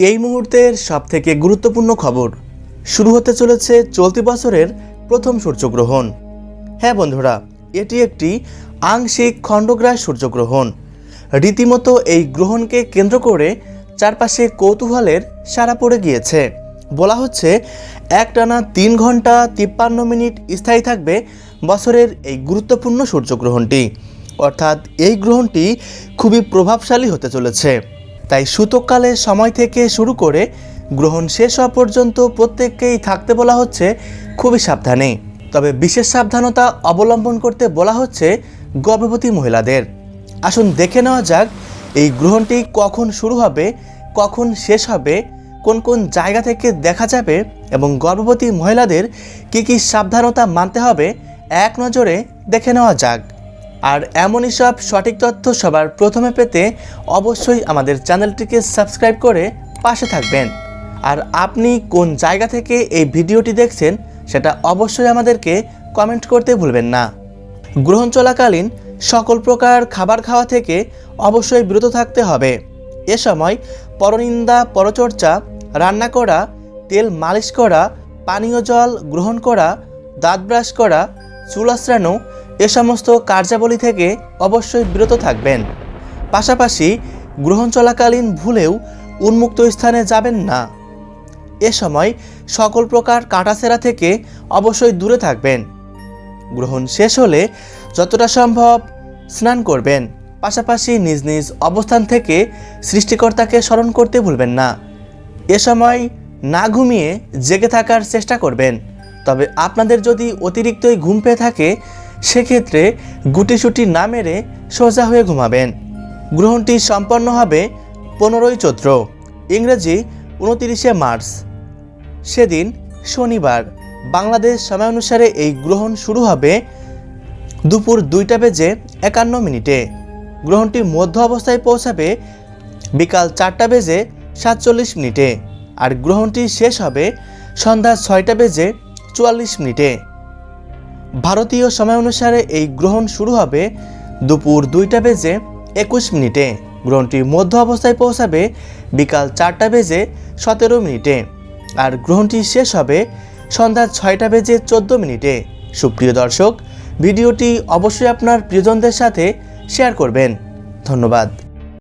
এই মুহূর্তের সবথেকে গুরুত্বপূর্ণ খবর। শুরু হতে চলেছে চলতি বছরের প্রথম সূর্যগ্রহণ। হ্যাঁ বন্ধুরা, এটি একটি আংশিক খণ্ডগ্রাস সূর্যগ্রহণ। রীতিমতো এই গ্রহণকে কেন্দ্র করে চারপাশে কৌতূহলের সারা পড়ে গিয়েছে। বলা হচ্ছে, একটানা তিন ঘণ্টা তিপ্পান্ন মিনিট স্থায়ী থাকবে বছরের এই গুরুত্বপূর্ণ সূর্যগ্রহণটি। অর্থাৎ এই গ্রহণটি খুবই প্রভাবশালী হতে চলেছে। তাই সূতককালের সময় থেকে শুরু করে গ্রহণ শেষ হওয়া পর্যন্ত প্রত্যেককেই থাকতে বলা হচ্ছে খুবই সাবধানে। তবে বিশেষ সাবধানতা অবলম্বন করতে বলা হচ্ছে গর্ভবতী মহিলাদের। আসুন দেখে নেওয়া যাক, এই গ্রহণটি কখন শুরু হবে, কখন শেষ হবে, কোন কোন জায়গা থেকে দেখা যাবে এবং গর্ভবতী মহিলাদের কী কী সাবধানতা মানতে হবে, এক নজরে দেখে নেওয়া যাক। আর এমনই সব সঠিক তথ্য সবার প্রথমে পেতে অবশ্যই আমাদের চ্যানেলটিকে সাবস্ক্রাইব করে পাশে থাকবেন। আর আপনি কোন জায়গা থেকে এই ভিডিওটি দেখছেন, সেটা অবশ্যই আমাদেরকে কমেন্ট করতে ভুলবেন না। গ্রহণ চলাকালীন সকল প্রকার খাবার খাওয়া থেকে অবশ্যই বিরত থাকতে হবে। এ সময় পরনিন্দা, পরচর্চা, রান্না করা, তেল মালিশ করা, পানীয় জল গ্রহণ করা, দাঁত ব্রাশ করা, চুল এ সমস্ত কার্যাবলী থেকে অবশ্যই বিরত থাকবেন। পাশাপাশি গ্রহণ চলাকালীন ভুলেও উন্মুক্ত স্থানে যাবেন না। এ সময় সকল প্রকার কাটাছেঁড়া থেকে অবশ্যই দূরে থাকবেন। গ্রহণ শেষ হলে যতটা সম্ভব স্নান করবেন। পাশাপাশি নিজ নিজ অবস্থান থেকে সৃষ্টিকর্তাকে স্মরণ করতে ভুলবেন না। এ সময় না ঘুমিয়ে জেগে থাকার চেষ্টা করবেন। তবে আপনাদের যদি অতিরিক্তই ঘুম পেয়ে থাকে সেক্ষেত্রে গুটিসুটি না মেরে সোজা হয়ে ঘুমাবেন। গ্রহণটি সম্পন্ন হবে পনেরোই চৈত্র, ইংরেজি উনতিরিশে মার্চ। সেদিন শনিবার, বাংলাদেশ সময় অনুসারে এই গ্রহণ শুরু হবে দুপুর দুইটা বেজে একান্ন মিনিটে। গ্রহণটি মধ্য অবস্থায় পৌঁছাবে বিকাল চারটা বেজে সাতচল্লিশ মিনিটে আর গ্রহণটি শেষ হবে সন্ধ্যা ছয়টা বেজে চুয়াল্লিশ মিনিটে। ভারতীয় সময় অনুসারে এই গ্রহণ শুরু হবে দুপুর দুইটা বেজে একুশ মিনিটে। গ্রহণটি মধ্য অবস্থায় পৌঁছাবে বিকাল চারটা বেজে সতেরো মিনিটে আর গ্রহণটি শেষ হবে সন্ধ্যা ছয়টা বেজে চোদ্দ মিনিটে। সুপ্রিয় দর্শক, ভিডিওটি অবশ্যই আপনার প্রিয়জনদের সাথে শেয়ার করবেন। ধন্যবাদ।